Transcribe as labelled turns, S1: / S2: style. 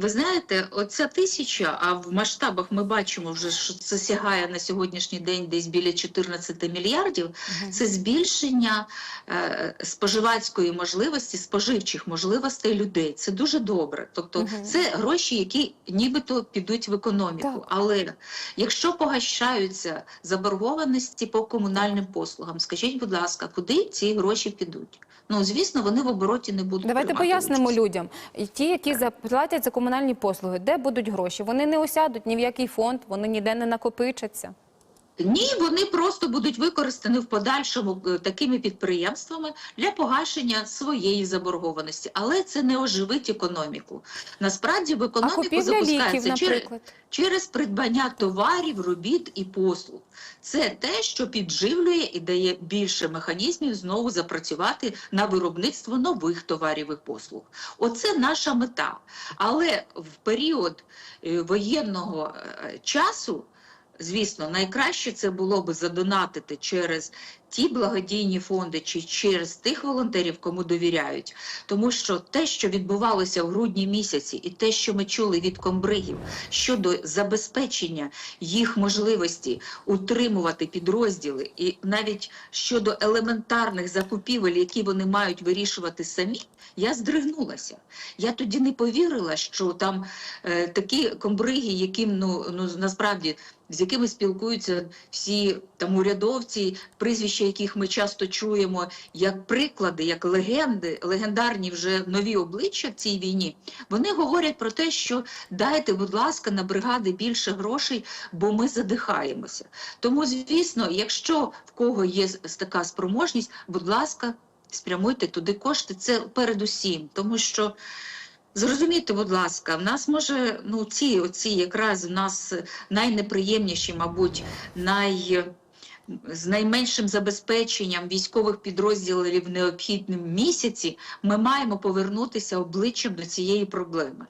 S1: Ви знаєте, оця тисяча, а в масштабах ми бачимо вже, що це сягає на сьогоднішній день десь біля 14 мільярдів. Це збільшення е, споживацької можливості, споживчих можливостей людей. Це дуже добре. Тобто, це гроші, які нібито підуть в економіку.
S2: Так.
S1: Але якщо погашаються заборгованості по комунальним послугам, скажіть, будь ласка, куди ці гроші підуть? Ну звісно, вони в обороті не будуть.
S2: Давайте пояснимо
S1: участь.
S2: людям. Ті, які заплатять за комунальні послуги, де будуть гроші? Вони не осядуть ні в який фонд, вони ніде не накопичаться.
S1: Ні, вони просто будуть використані в подальшому е, такими підприємствами для погашення своєї заборгованості, але це не оживить економіку. Насправді в економіку запускається через, через придбання товарів, робіт і послуг. Це те, що підживлює і дає більше механізмів знову запрацювати на виробництво нових товарів і послуг. Оце наша мета. Але в період е, воєнного е, часу. Звісно, найкраще це було би задонатити через ті благодійні фонди чи через тих волонтерів, кому довіряють. Тому що те, що відбувалося в грудні місяці, і те, що ми чули від комбригів щодо забезпечення їх можливості утримувати підрозділи, і навіть щодо елементарних закупівель, які вони мають вирішувати самі, я здригнулася. Я тоді не повірила, що там е, такі комбриги, яким ну, ну насправді з якими спілкуються всі там урядовці, прізвища яких ми часто чуємо, як приклади, як легенди, легендарні вже нові обличчя в цій війні. Вони говорять про те, що дайте, будь ласка, на бригади більше грошей, бо ми задихаємося. Тому, звісно, якщо в кого є така спроможність, будь ласка, спрямуйте туди кошти. Це передусім, тому що. Зрозумійте, будь ласка, в нас може ну ці оці якраз в нас найнеприємніші, мабуть, най з найменшим забезпеченням військових підрозділів в необхідному місяці ми маємо повернутися обличчям до цієї проблеми.